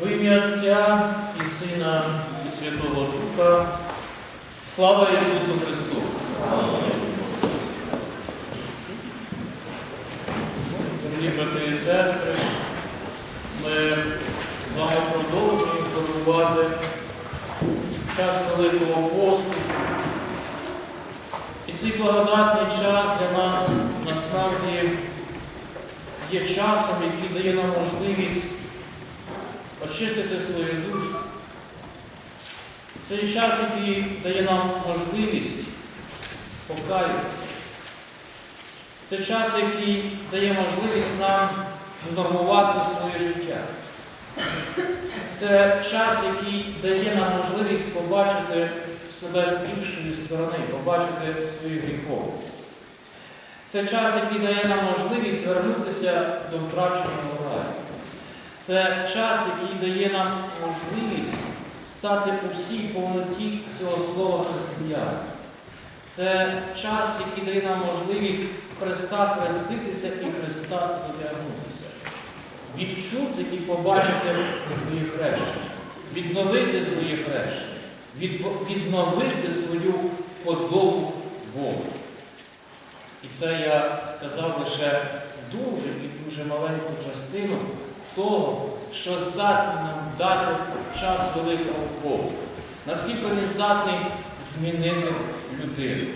В ім'я Отця і Сина, і Святого Духа. Слава Ісусу Христу! Дорогі брати і сестри, ми з вами продовжуємо формувати час Великого посту. І цей благодатний час для нас насправді є часом, який дає нам можливість очистити свою душу. Це час, який дає нам можливість покаятися. Це час, який дає можливість нам нормувати своє життя. Це час, який дає нам можливість побачити себе з іншої сторони, побачити свою гріховність. Це час, який дає нам можливість вернутися до втраченого. Це час, який дає нам можливість стати у всій повноті цього слова християни. Це час, який дає нам можливість Христа хреститися і Христа затягнутися. Відчути і побачити свої хрещення, відновити свої хрещення, відновити свою подобу Богу. І це я сказав лише дуже і дуже маленьку частину того, що здатний нам дати час Великого посту. Наскільки він здатний змінити людину.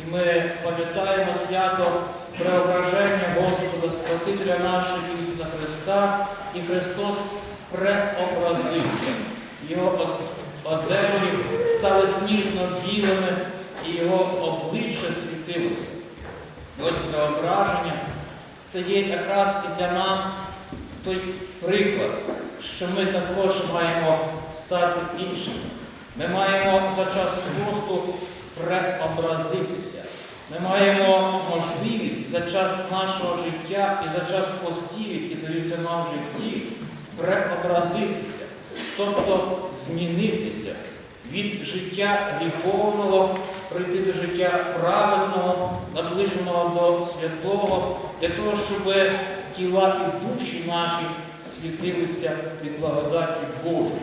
І ми пам'ятаємо свято преображення Господа Спасителя нашого Ісуса Христа, і Христос преобразився. Його одежі стали сніжно-білими, і його обличчя світилося. І ось преображення це є якраз і для нас той приклад, що ми також маємо стати іншими. Ми маємо за час посту преобразитися. Ми маємо можливість за час нашого життя і за час постів, які даються нам в житті, преобразитися, тобто змінитися від життя гріховного, прийти до життя праведного, наближеного до святого, для того, щоб тіла і душі наші світилися від благодаті Божої.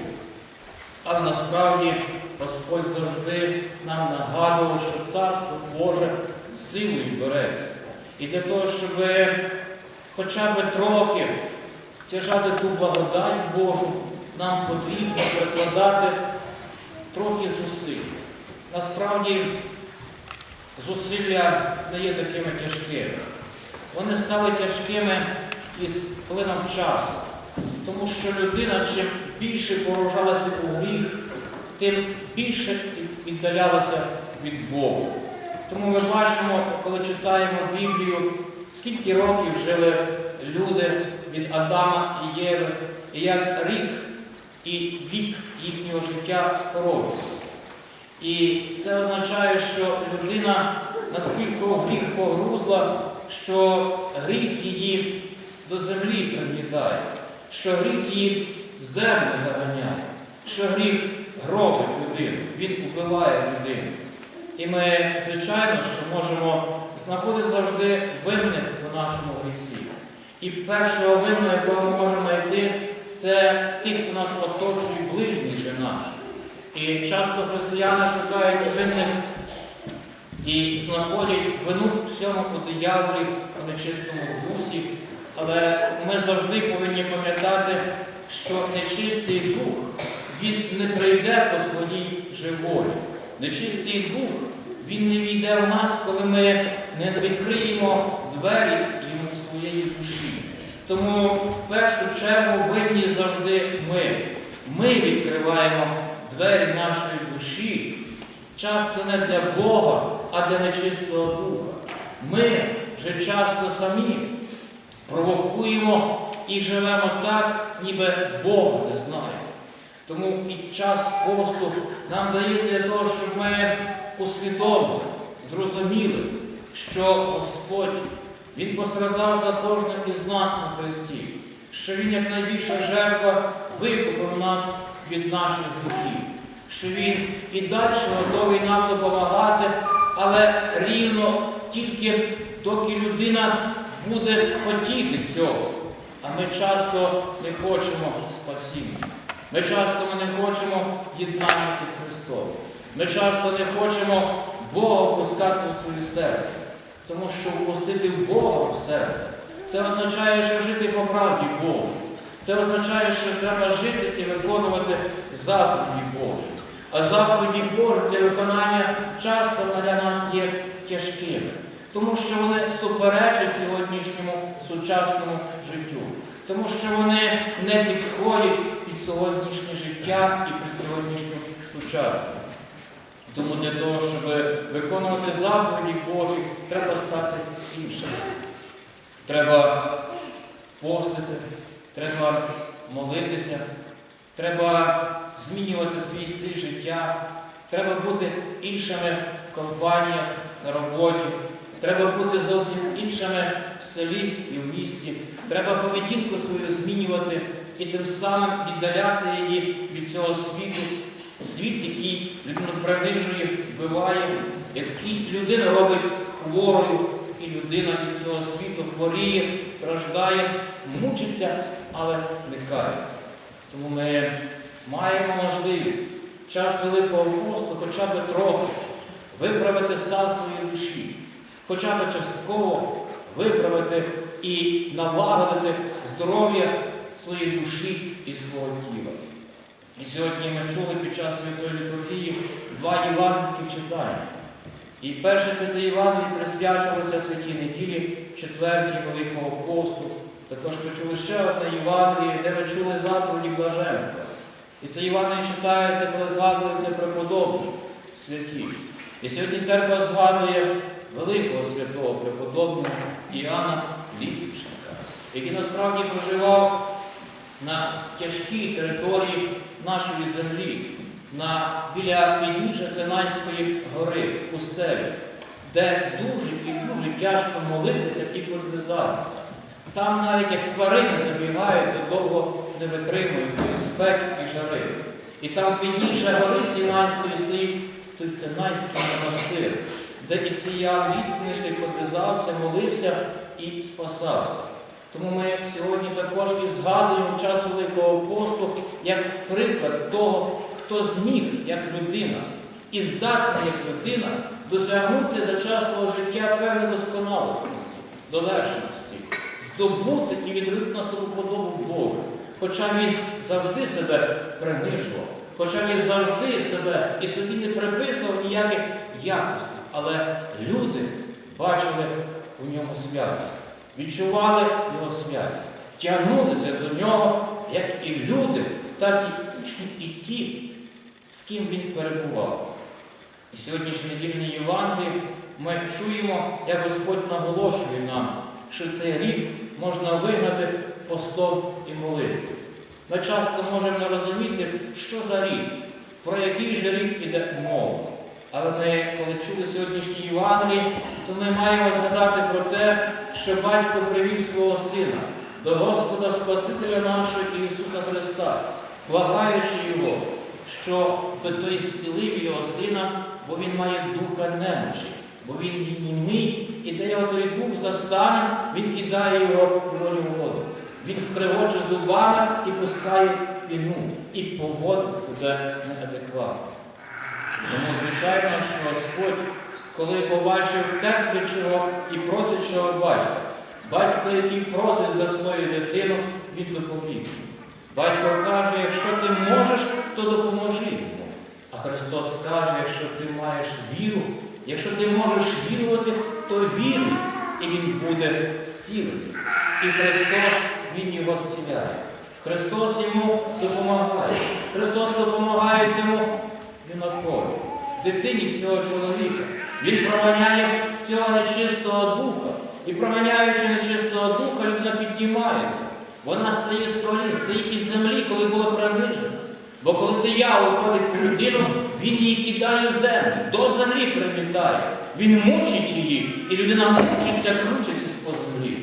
Але насправді Господь завжди нам нагадував, що Царство Боже силою береться. І для того, щоб хоча б трохи стяжати ту благодать Божу, нам потрібно прикладати трохи зусиль. Насправді зусилля не є такими тяжкими. Вони стали тяжкими із плином часу. Тому що людина, чим більше погружалася у гріх, тим більше віддалялася від Бога. Тому ми бачимо, коли читаємо Біблію, скільки років жили люди від Адама і Єви, і як рік і вік їхнього життя скорочувався. І це означає, що людина наскільки гріх погрузла, що гріх її до землі пригнітає, що гріх її в землю заганяє, що гріх гробить людину, він убиває людину. І ми, звичайно, що можемо знаходити завжди винних у нашому грісі. І першого винного, якого ми можемо знайти, це тих, хто нас оточує ближніх же наших. І часто християни шукають винних і знаходять вину всьому у дияволі, у нечистому дусі. Але ми завжди повинні пам'ятати, що нечистий дух він не прийде по своїй живолі. Нечистий дух він не війде в нас, коли ми не відкриємо двері йому своєї душі. Тому в першу чергу винні завжди ми. Ми відкриваємо двері нашої душі, часто не для Бога, а для нечистого духа. Ми вже часто самі провокуємо і живемо так, ніби Бога не знаємо. Тому і час посту нам дається для того, щоб ми усвідомили, зрозуміли, що Господь Він постраждав за кожним із нас на Христі, що Він, як найбільша жертва, викупив нас від наших гріхів, що Він і далі готовий нам допомагати, але рівно стільки, доки людина буде хотіти цього. А ми часто не хочемо спасіння. Ми часто не хочемо єднання з Христом. Ми часто не хочемо Бога пускати у своє серце. Тому що впустити Бога в серце це означає, що жити по правді Богу. Це означає, що треба жити і виконувати заповіді Божі. А заповіді Божі для виконання часто для нас є тяжкими, тому що вони суперечать сьогоднішньому сучасному життю, тому що вони не підходять під сьогоднішнє життя і під сьогоднішню сучасну. Тому для того, щоб виконувати заповіді Божі, треба стати іншим. Треба постити, треба молитися, треба змінювати свій стиль життя, треба бути іншими в компаніях, на роботі, треба бути зовсім іншими в селі і в місті, треба поведінку свою змінювати і тим самим віддаляти її від цього світу, світ, який людину принижує, вбиває, який людина робить хворою, і людина від цього світу хворіє, страждає, мучиться, але не кається. Тому ми маємо можливість час Великого посту хоча б трохи виправити стан своєї душі, хоча б частково виправити і налагодити здоров'я своєї душі і свого тіла. І сьогодні ми чули під час Святої літургії два євангельських читання. І перше святе Євангеліє присвячувалося святій неділі, четвертій Великого посту. Також ми чули ще одне Євангеліє, де ми чули заповіді блаженства. І це Євангеліє читається, коли згадується преподобні святі. І сьогодні церква згадує великого святого преподобного Іоанна Лісничника, який насправді проживав на тяжкій території нашої землі, на, біля підніжжя Синайської гори, пустелі, де дуже і дуже тяжко молитися і підв'язатися. Там навіть як тварини забігають, то довго не витримують тої спеки і жари. І там підніжжя гори Синайської стоїть той Синайський монастир, де і цей Ян Ліственичник підв'язався, молився і спасався. Тому ми сьогодні також і згадуємо час Великого посту як приклад того, хто зміг як людина і здатний як людина досягнути за час свого життя певної досконалості, довершеності, здобути і відрити на свою подобу Божу. Хоча він завжди себе принижував, хоча він завжди себе і собі не приписував ніяких якостей, але люди бачили у ньому святість відчували його святість, тягнулися до нього, як і люди, так і учні, і ті, з ким він перебував. І сьогоднішній недільній Євангелії ми чуємо, як Господь наголошує нам, що цей рік можна вигнати постом і молитвою. Ми часто можемо не розуміти, що за рік, про який же рік іде мова. Але ми, коли чули сьогоднішній Євангелії, то ми маємо згадати про те, що батько привів свого сина до Господа Спасителя нашого Ісуса Христа, благаючи Його, що той зцілив його сина, бо він має духа немочі, бо він є німий, і де його той дух застане, він кидає його в воду. Він скригоче зубами і пускає війну, і поводить себе неадекватно. Тому, звичайно, що Господь, коли побачив те, чого і просить чого батька, батько, який просить за свою дитину, він допоміг. Батько каже, якщо ти можеш, то допоможи йому. А Христос каже, якщо ти маєш віру, якщо ти можеш вірувати, то віруй, і він буде зцілений. І Христос Він його зціляє. Христос йому допомагає. Христос допомагає цьому юнакові, дитині цього чоловіка. Він проганяє цього нечистого духа. І проганяючи нечистого духа, людина піднімається. Вона стає з колін, стає із землі, коли було принижено. Бо коли диявол ходить у людину, він її кидає в землю, до землі примітає. Він мучить її, і людина мучиться, кручиться по землі.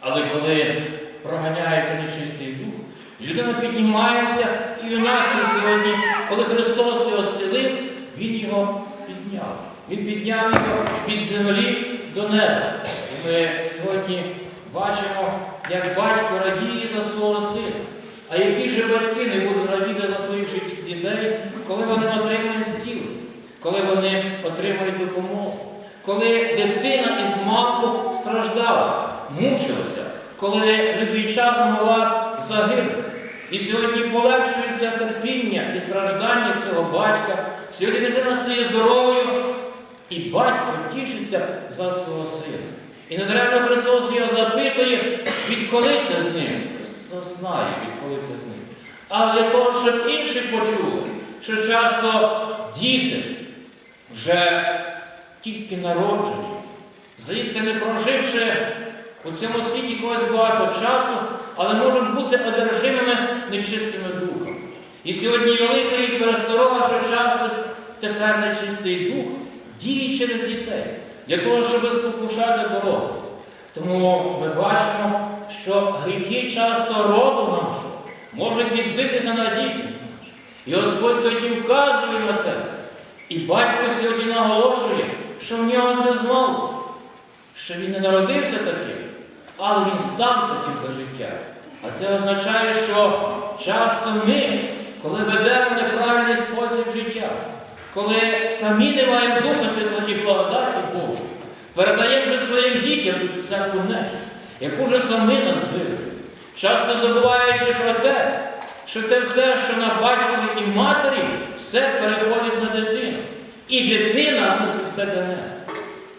Але коли проганяється нечистий дух, людина піднімається, і юнак сьогодні, коли Христос його зцілив, Він його підняв. Він підняв його від землі до неба. І ми сьогодні бачимо, як батько радіє за свого сина. А які ж батьки не будуть радіти за своїх дітей, коли вони отримують стіл, коли вони отримують допомогу, коли дитина із малку страждала, мучилася, коли любий час могла загинути. І сьогодні полегшується терпіння і страждання цього батька. Сьогодні дитина стає здоровою, і батько тішиться за свого сина. І недаремно Христос його запитує, відколи це з ним. Знає, відколи це з ним. Але для того, щоб інші почули, що часто діти вже тільки народжені, здається, не проживши у цьому світі когось багато часу, але можуть бути одержимими нечистими духами. І сьогодні велика і пересторога, що часто тепер нечистий дух діє через дітей, для того, щоб спокушати дорослих. Тому ми бачимо, що гріхи часто роду нашого можуть відбитися на дітях наших. І Господь сьогодні вказує на те. І батько сьогодні наголошує, що в нього це змало, що він не народився таким, але він став таким за життя. А це означає, що часто ми, коли ведемо неправильний спосіб життя, коли самі не маємо Духа Святого і благодаті Божу, передаємо вже своїм дітям всяку нечисть, яку вже самі нас збили, часто забуваючи про те, що те все, що на батькові і матері, все переходить на дитину. І дитина мусить все це нести.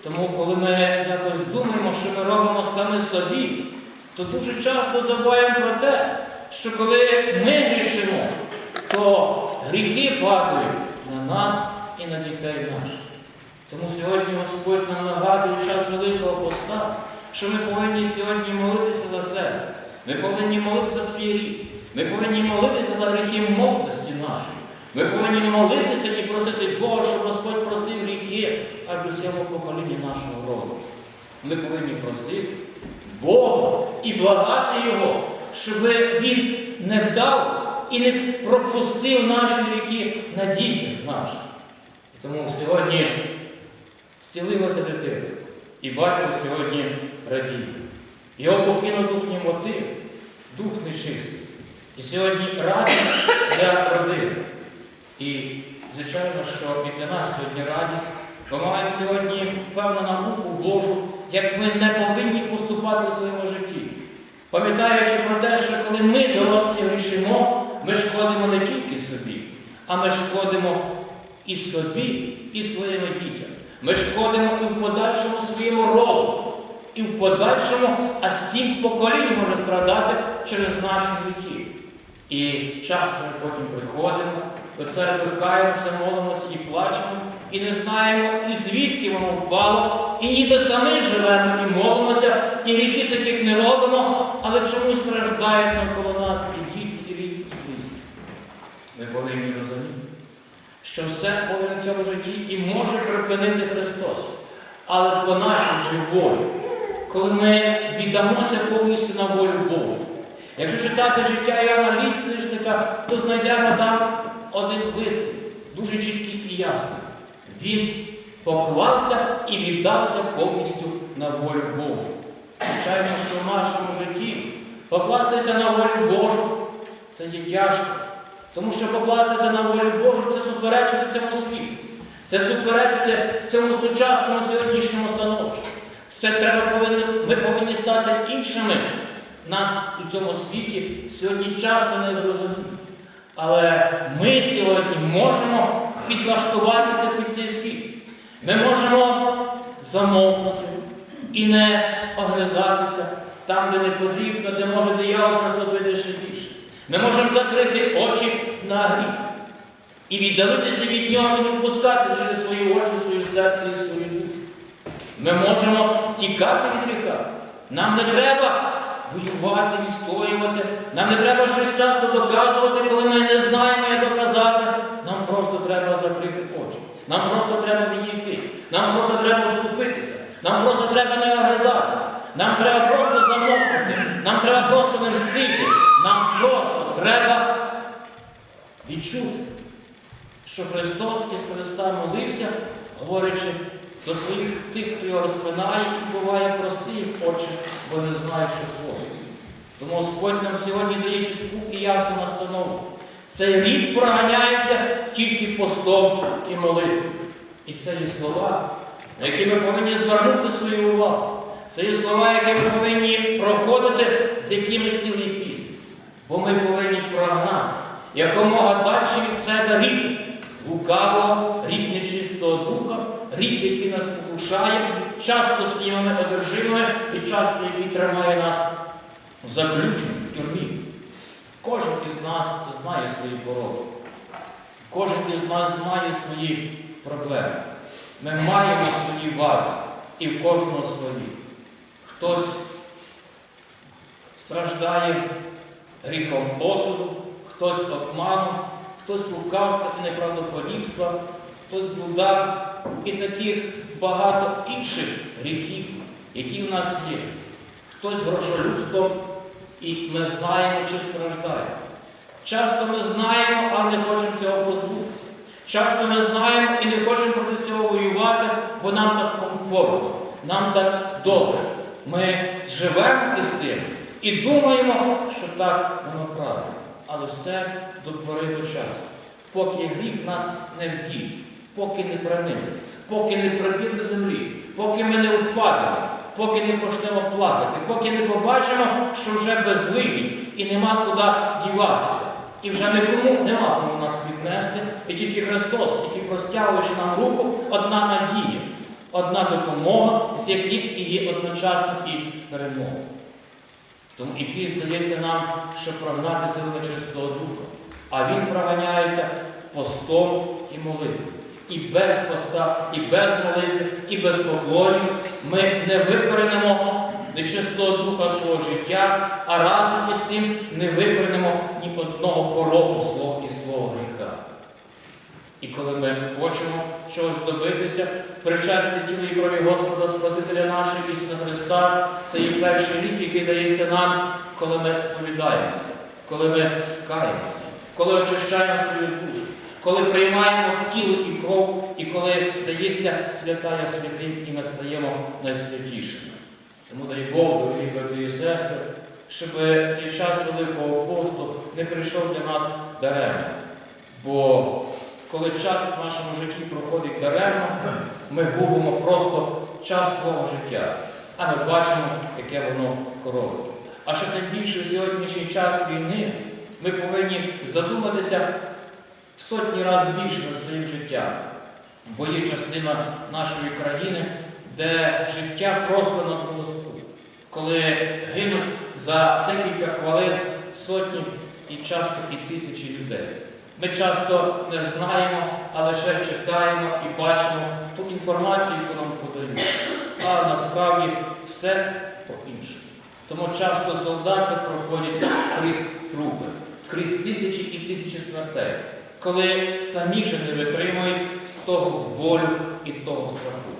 Тому, коли ми якось думаємо, що ми робимо саме собі, то дуже часто забуваємо про те, що коли ми грішимо, то гріхи падають на нас і на дітей наших. Тому сьогодні Господь нам нагадує в час Великого Поста, що ми повинні сьогодні молитися за себе. Ми повинні молитися за свій рід. Ми повинні молитися за гріхи молодості нашої. Ми повинні молитися і просити Бога, щоб Господь простив гріхи аж до сьомого покоління нашого роду. Ми повинні просити Бога і благати Його, щоб Він не дав і не пропустив наші гріхи на дітях наших. І тому сьогодні зцілилася дитина. І батько сьогодні радіє. Його покинув дух німоти, дух нечистий. І сьогодні радість для родини. І, звичайно, що і для нас сьогодні радість. Ми маємо сьогодні певну науку Божу, як ми не повинні поступати в своєму житті. Пам'ятаючи про те, що коли ми дорослі грішимо, ми шкодимо не тільки собі, а ми шкодимо і собі, і своїм дітям. Ми шкодимо і в подальшому своєму роду, і в подальшому, а сім поколінь може страдати через наші гріхи. І часто ми потім приходимо до церкви, каємося, молимося і плачемо, і не знаємо, і звідки воно впало, і ніби самі живемо і молимося, і гріхи таких не робимо, але чомусь страждають навколо нас і діти, і різні і близькі. Ми повинні розуміти, що все повинно в цьому житті і може припинити Христос. Але по нашій же волі, коли ми віддамося повністю на волю Божу. Якщо читати життя Іоанна Лісничника, то знайдемо там один вислів, дуже чіткий і ясний. Він поклався і віддався повністю на волю Божу. Звичайно, що в нашому житті покластися на волю Божу це є тяжко. Тому що покластися на волю Божу це суперечити цьому світу. Це суперечити цьому сучасному сьогоднішньому становищу. Це треба повинні, ми повинні стати іншими. Нас у цьому світі сьогодні часто не зрозуміють. Але ми сьогодні можемо підлаштуватися під цей світ. Ми можемо замовкнути і не огризатися там, де не потрібно, де може диявол приступити ще більше. Ми можемо закрити очі на гріх і віддалитися від нього і не впускати через свої очі, свої серце і свою душу. Ми можемо тікати від гріха. Нам не треба воювати, відстоювати. Нам не треба щось часто доказувати, коли ми не знаємо, як доказати. Нам просто треба закрити очі. Нам просто треба відійти. Нам просто треба вступитися. Нам просто треба не огризатися. Нам треба просто замовкнути. Нам треба просто не мстити. Нам просто треба відчути, що Христос із Христа молився, говорячи до своїх тих, хто його розпинає і буває прости їм очі, бо не знають, що творять. Тому Господь нам сьогодні дає чітку і ясну настанову. Цей рік проганяється тільки постом і молитвою. І це є слова, на які ми повинні звернути свою увагу. Це є слова, які ми повинні проходити, з якими цілий піст. Бо ми повинні прогнати якомога далі від себе рід лукавого, рід нечистого духа, рід, нас покушає, часто стаємо ми одержимими і часто який тримає нас заключеним в тюрмі. Кожен із нас знає свої пороки. Кожен із нас знає свої проблеми. Ми маємо свої вади, і в кожного свої. Хтось страждає гріхом осуду, хтось обманом, хтось лукавства і неправдоподібства, хтось блуда і таких багато інших гріхів, які в нас є. Хтось грошолюбством, і ми знаємо, чим страждаємо. Часто ми знаємо, але не хочемо цього позбутися. Часто ми знаємо і не хочемо проти цього воювати, бо нам так комфортно, нам так добре. Ми живемо із тим і думаємо, що так воно правильно. Але все до пори до часу. Поки гріх нас не з'їсть, поки не принизить, поки не приб'є до землі, поки ми не впадемо, поки не почнемо плакати, поки не побачимо, що вже безвихідь і нема куди діватися. І вже нікому нема кому нас піднести, і тільки Христос, який простягуючи нам руку, одна надія, одна допомога, з яким і є одночасно і перемога. Тому і піст здається нам, щоб прогнати силу нечистого духа. А він проганяється постом і молитвою. І без поста, і без молитви, і без поклонів ми не викоренимо нечистого духа свого життя, а разом із тим не викоренимо ні одного пороку свого і свого гріха. І коли ми хочемо чогось добитися, причастя тіла і крові Господа Спасителя нашого Ісуса Христа, це і перший рік, який дається нам, коли ми сповідаємося, коли ми каємося, коли очищаємо свою душу, коли приймаємо тіло і кров, і коли дається святая святим і ми стаємо найсвятішими. Тому дай Бог, дорогі брати і сестри, щоб цей час Великого посту не прийшов для нас даремно. Бо коли час в нашому житті проходить даремно, ми губимо просто час свого життя, а ми бачимо, яке воно коротке. А ще тим більше сьогоднішній час війни ми повинні задуматися сотні разів більше над своїм життям. Бо є частина нашої країни, де життя просто на волоску, коли гинуть за декілька хвилин сотні і часто і тисячі людей. Ми часто не знаємо, а лише читаємо і бачимо ту інформацію, яку нам подають. А насправді все по-іншому. Тому часто солдати проходять крізь трупи, крізь тисячі і тисячі смертей, коли самі же не витримують того болю і того страху.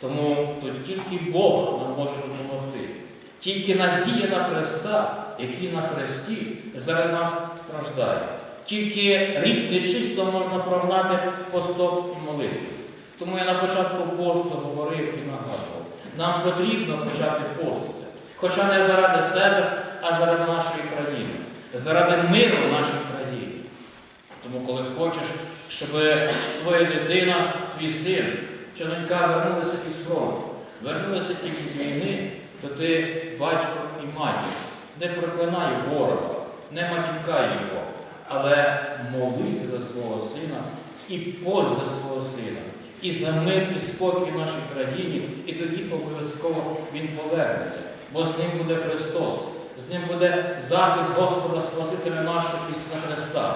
Тому то тільки Бог нам може допомогти. Тільки надія на Христа, який на Христі заради нас страждає. Тільки рік нечисто можна прогнати постом і молитвою. Тому я на початку посту говорив і нагадував. Нам потрібно почати постити. Хоча не заради себе, а заради нашої країни, заради миру в нашій країні. Тому, коли хочеш, щоб твоя дитина, твій син, чи донька вернулися із фронту, вернулися із війни, то ти, батько і матір, не проклинай ворога, не матюкай його, але молися за свого сина і пость за свого сина, і за мир і спокій в нашій країні, і тоді обов'язково він повернеться, бо з ним буде Христос, з ним буде захист Господа Спасителя нашого Ісуса Христа.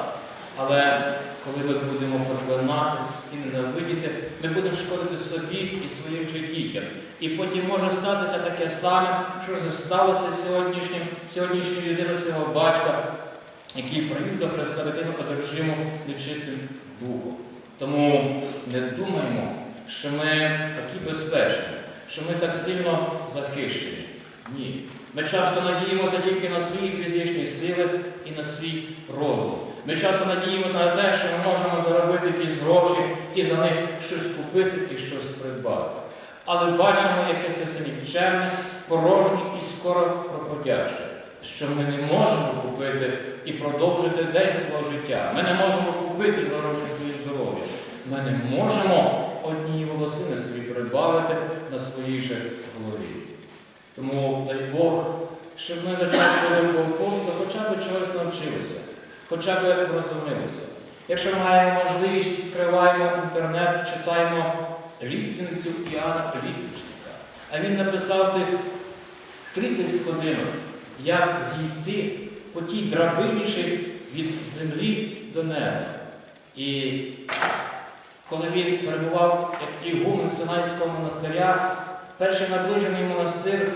Але коли ми будемо проклинати і ненавидіти, ми будемо шкодити собі і своїм же дітям. І потім може статися таке саме, що сталося сьогоднішнім, сьогоднішньою людиною цього батька, який привів до Христа дитину одержиму нечистим духом. Тому не думаємо, що ми такі безпечні, що ми так сильно захищені. Ні. Ми часто надіємося тільки на свої фізичні сили і на свій розум. Ми часто надіємося на те, що ми можемо заробити якісь гроші і за них щось купити і щось придбати. Але бачимо, яке це все нікчемне, порожнє і скоро проходяще. що ми не можемо купити і продовжити день свого життя. Ми не можемо купити за гроші своє здоров'я. Ми не можемо одні волосини собі прибавити на своїй же голові. Тому дай Бог, щоб ми за час Великого посту хоча б чогось навчилися, хоча б розумілися. Якщо маємо можливість, відкриваємо інтернет, читаємо ліственницю Іоанна Лісничника. А він написав тих 30 сходинок, як зійти по тій драбині ще від землі до неба. І коли він перебував як ігумен Синайського монастиря, перший наближений монастир,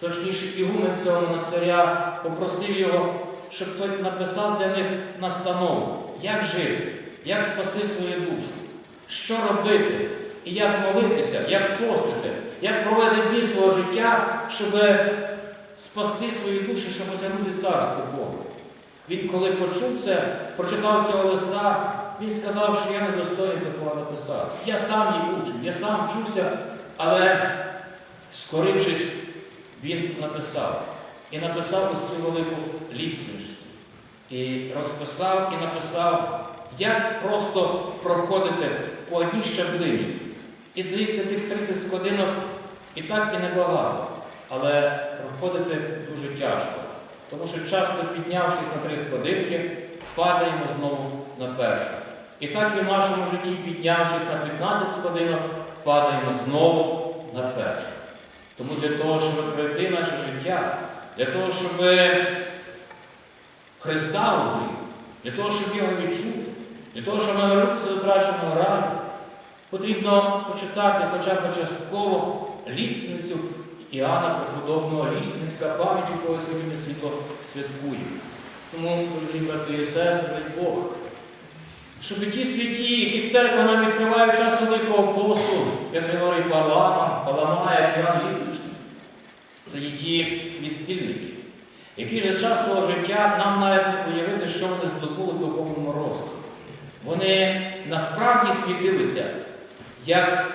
точніше ігумен цього монастиря, попросив його, щоб той написав для них настанову, як жити, як спасти свою душу, що робити, і як молитися, як постити, як провести дні свого життя, щоб спасти свої душі, щоб осягнути царство Бога. Він, коли почув це, прочитав цього листа, він сказав, що я не достойний такого написати. Я сам її учив, я сам вчуся, але, скорившись, він написав. І написав ось цю велику ліственницю. І розписав і написав, як просто проходити по одній щаблині. І здається, тих 30 сходинок і так і небагато, але проходити дуже тяжко. Тому що часто піднявшись на три сходинки, падаємо знову на першу. І так і в нашому житті, піднявшись на 15 сходинок, падаємо знову на першу. Тому для того, щоб пройти наше життя, для того, щоб Христа узріти, для того, щоб його відчути, для того, щоб навернутися до втраченого раю, потрібно почитати хоча б частково ліственницю Іоанна Преподобного Ліственницька пам'ять, якого сьогодні світло святкує. Тому, дорогі брати і сестри, дай Бог, щоб ті святі, які церква нам відкриває в час Великого посту, як Григорій Палама, Палама, як Іван Лісничний, це є ті світильники, які же час свого життя нам навіть не уявити, що вони здобули в духовному рості. Вони насправді світилися як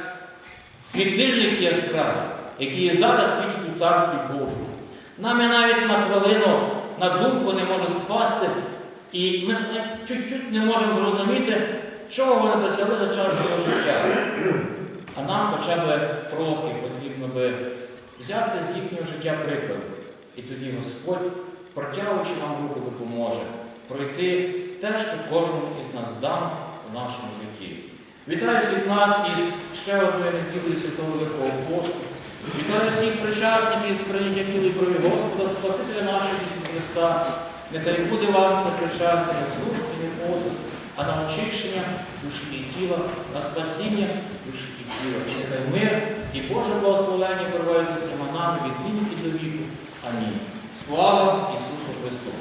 світильник яскравий, який зараз світить у Царстві Божому. Нам і навіть на хвилину, на думку не може спасти, і ми чуть-чуть не можемо зрозуміти, чого вони досягли за час свого життя. А нам хоча б трохи потрібно би взяти з їхнього життя приклад. І тоді Господь, протягуючи нам руку, допоможе пройти те, що кожному із нас дано у нашому житті. Вітаю всіх нас із ще одної неділі Святого Великого Посту. Вітаю всіх причасників з прийняття тіла і крові Господа, Спасителя нашого Ісуса Христа. Нехай буде вам це причастя на слух і посуд, а на очищення душі і тіла, на спасіння душі і тіла. І нехай мир і Боже благословення перебуває всіма нами від нині до віку. Амінь. Слава Ісусу Христу!